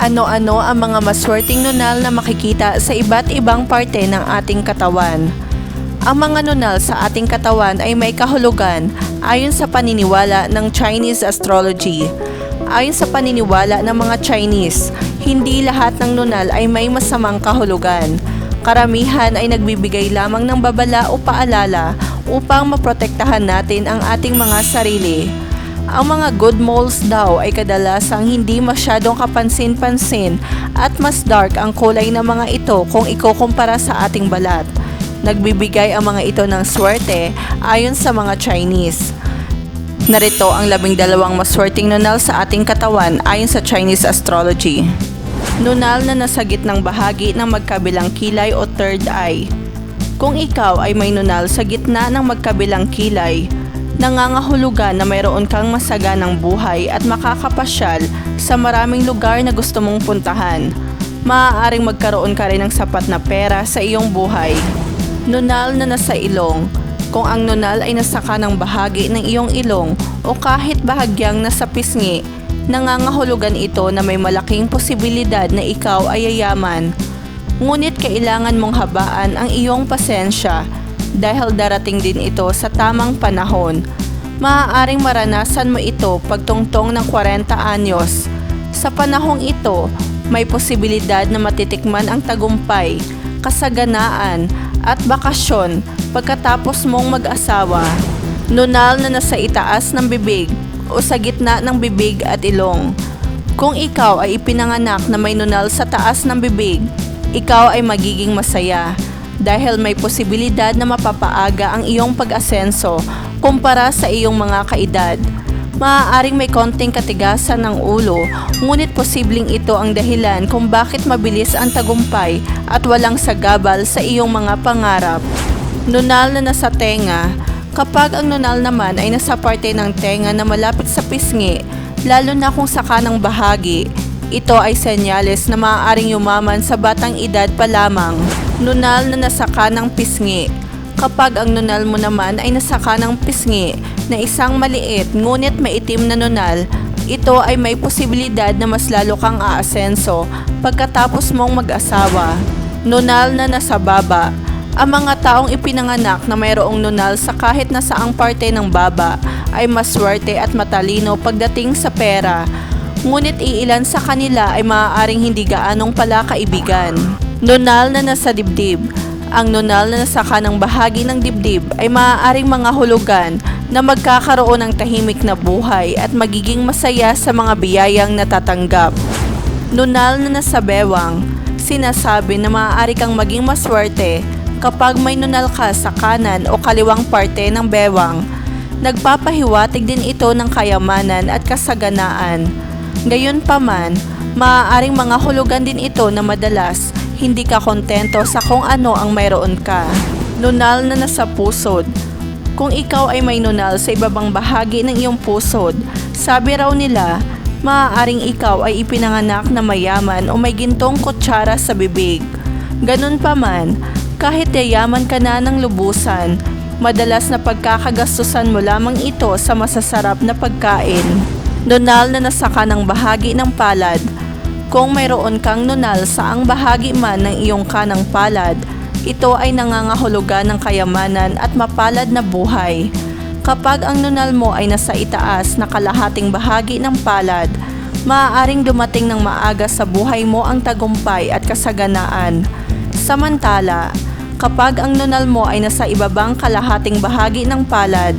Ano-ano ang mga maswerteng nunal na makikita sa iba't ibang parte ng ating katawan? Ang mga nunal sa ating katawan ay may kahulugan ayon sa paniniwala ng Chinese astrology. Ayon sa paniniwala ng mga Chinese, hindi lahat ng nunal ay may masamang kahulugan. Karamihan ay nagbibigay lamang ng babala o paalala upang maprotektahan natin ang ating mga sarili. Ang mga good moles daw ay kadalasang hindi masyadong kapansin-pansin at mas dark ang kulay ng mga ito kung ikukumpara sa ating balat. Nagbibigay ang mga ito ng swerte ayon sa mga Chinese. Narito ang labing dalawang maswerteng nunal sa ating katawan ayon sa Chinese astrology. Nunal na nasa gitnang bahagi ng magkabilang kilay o third eye. Kung ikaw ay may nunal sa gitna ng magkabilang kilay, nangangahulugan na mayroon kang masaganang buhay at makakapasyal sa maraming lugar na gusto mong puntahan. Maaaring magkaroon ka rin ng sapat na pera sa iyong buhay. Nunal na nasa ilong. Kung ang nunal ay nasa kanang bahagi ng iyong ilong o kahit bahagyang nasa pisngi, nangangahulugan ito na may malaking posibilidad na ikaw ay yayaman. Ngunit kailangan mong habaan ang iyong pasensya dahil darating din ito sa tamang panahon. Maaaring maranasan mo ito pagtungtong ng 40 anyos. Sa panahong ito, may posibilidad na matitikman ang tagumpay, kasaganaan at bakasyon pagkatapos mong mag-asawa. Nunal na nasa itaas ng bibig o sa gitna ng bibig at ilong. Kung ikaw ay ipinanganak na may nunal sa taas ng bibig, ikaw ay magiging masaya dahil may posibilidad na mapapaaga ang iyong pag-asenso kumpara sa iyong mga kaedad. Maaaring may konting katigasan ng ulo, ngunit posibleng ito ang dahilan kung bakit mabilis ang tagumpay at walang sagabal sa iyong mga pangarap. Nunal na nasa tenga, kapag ang nunal naman ay nasa parte ng tenga na malapit sa pisngi, lalo na kung sa kanang bahagi, ito ay senyales na maaaring yumaman sa batang edad pa lamang. Nunal na nasa kanang pisngi. Kapag ang nunal mo naman ay nasa kanang pisngi na isang maliit ngunit maitim na nunal, ito ay may posibilidad na mas lalo kang aasenso pagkatapos mong mag-asawa. Nunal na nasa baba. Ang mga taong ipinanganak na mayroong nunal sa kahit na saang parte ng baba ay maswerte at matalino pagdating sa pera ngunit iilan sa kanila ay maaaring hindi gaanong pala kaibigan. Nunal na nasa dibdib. Ang nunal na nasa kanang bahagi ng dibdib ay maaaring mga hulugan na magkakaroon ng tahimik na buhay at magiging masaya sa mga biyayang natatanggap. Nunal na nasa bewang, sinasabi na maaari kang maging maswerte kapag may nunal ka sa kanan o kaliwang parte ng bewang. Nagpapahiwatig din ito ng kayamanan at kasaganaan. Gayunpaman, maaaring mga hulugan din ito na madalas hindi ka kontento sa kung ano ang mayroon ka. Nunal na nasa pusod. Kung ikaw ay may nunal sa ibabang bahagi ng iyong pusod, sabi raw nila, maaaring ikaw ay ipinanganak na mayaman o may gintong kutsara sa bibig. Ganun pa man, kahit yayaman ka na ng lubusan, madalas na pagkakagastusan mo lamang ito sa masasarap na pagkain. Nunal na nasa kanang bahagi ng palad. Kung mayroon kang nunal sa ang bahagi man ng iyong kanang palad, ito ay nangangahulugan ng kayamanan at mapalad na buhay. Kapag ang nunal mo ay nasa itaas na kalahating bahagi ng palad, maaaring dumating ng maaga sa buhay mo ang tagumpay at kasaganaan. Samantala, kapag ang nunal mo ay nasa ibabang kalahating bahagi ng palad,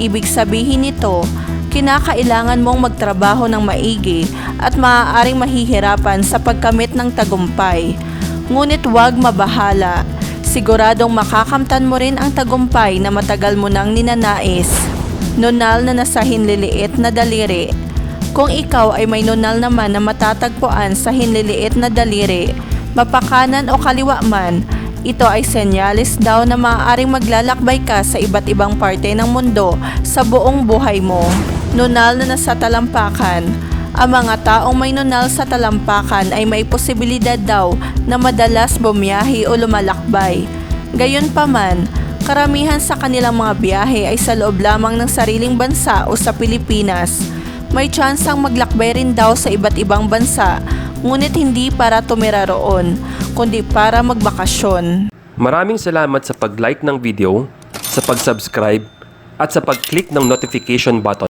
ibig sabihin nito kinakailangan mong magtrabaho ng maigi at maaaring mahihirapan sa pagkamit ng tagumpay. Ngunit huwag mabahala. Siguradong makakamtan mo rin ang tagumpay na matagal mo nang ninanais. Nunal na nasa hinliliit na daliri. Kung ikaw ay may nunal naman na matatagpuan sa hinliliit na daliri, mapakanan o kaliwa man, ito ay senyalis daw na maaaring maglalakbay ka sa iba't ibang parte ng mundo sa buong buhay mo. Nunal na nasa talampakan. Ang mga taong may nunal sa talampakan ay may posibilidad daw na madalas bumiyahe o lumalakbay. Gayunpaman, karamihan sa kanilang mga biyahe ay sa loob lamang ng sariling bansa o sa Pilipinas. May tsansang maglakbay rin daw sa iba't ibang bansa, ngunit hindi para tumira roon, kundi para magbakasyon. Maraming salamat sa pag-like ng video, sa pag-subscribe, at sa pag-click ng notification button